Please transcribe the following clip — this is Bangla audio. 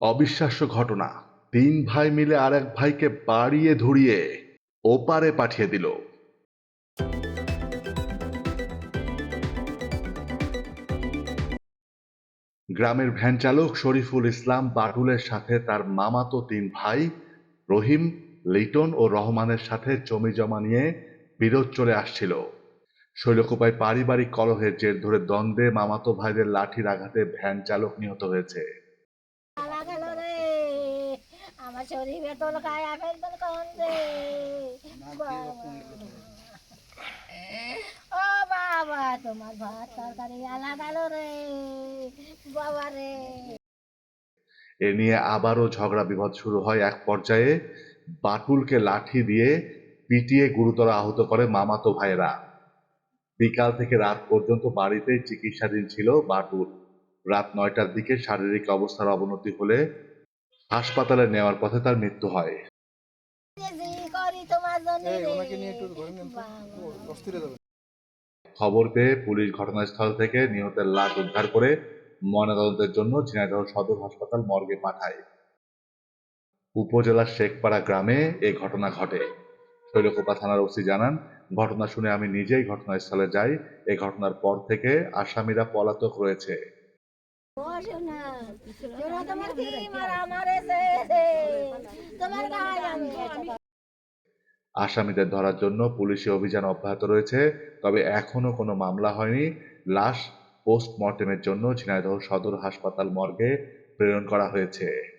অবিশ্বাস্য ঘটনা। তিন ভাই মিলে আরেক ভাইকে বাড়িয়ে ধরিয়ে ওপারে পাঠিয়ে দিল। গ্রামের ভ্যান চালক শরীফুল ইসলাম বাটুলের সাথে তার মামাতো তিন ভাই রহিম, লিটন ও রহমানের সাথে জমি জমা নিয়ে বিরোধ চলে আসছিল। শৈলকুপায় পারিবারিক কলহের জের ধরে দ্বন্দ্বে মামাতো ভাইদের লাঠির আঘাতে ভ্যান চালক নিহত হয়েছে। ও বাবা তোমার ভাত তরকারি রে। বাবা রে। এ নিয়ে আবারও ঝগড়া বিবাদ শুরু হয় এক পর্যায়ে। বাটুলকে লাঠি দিয়ে পিটিয়ে গুরুতর আহত করে মামাতো ভাইরা বিকাল থেকে রাত পর্যন্ত বাড়িতেই চিকিৎসাধীন ছিল বাটুল। রাত নয়টার দিকে শারীরিক অবস্থার অবনতি হলে হাসপাতালে নেওয়ার পথে তার মৃত্যু হয়। খবর পেয়ে পুলিশ ঘটনাস্থল থেকে নিহতের লাশ উদ্ধার করে ময়নাতদন্তের জন্য ঝিনাইদহ সদর হাসপাতাল মর্গে পাঠায়। উপজেলার শেখপাড়া গ্রামে এ ঘটনা ঘটে। শৈলকুপা থানার ওসি জানান, ঘটনা শুনে আমি নিজেই ঘটনাস্থলে যাই। এ ঘটনার পর থেকে আসামিরা পলাতক রয়েছে। আসামিদের ধরার জন্য পুলিশি অভিযান অব্যাহত রয়েছে, তবে এখনও কোনো মামলা হয়নি। লাশ পোস্টমর্টেমের জন্য ঝিনাইদহ সদর হাসপাতাল মর্গে প্রেরণ করা হয়েছে।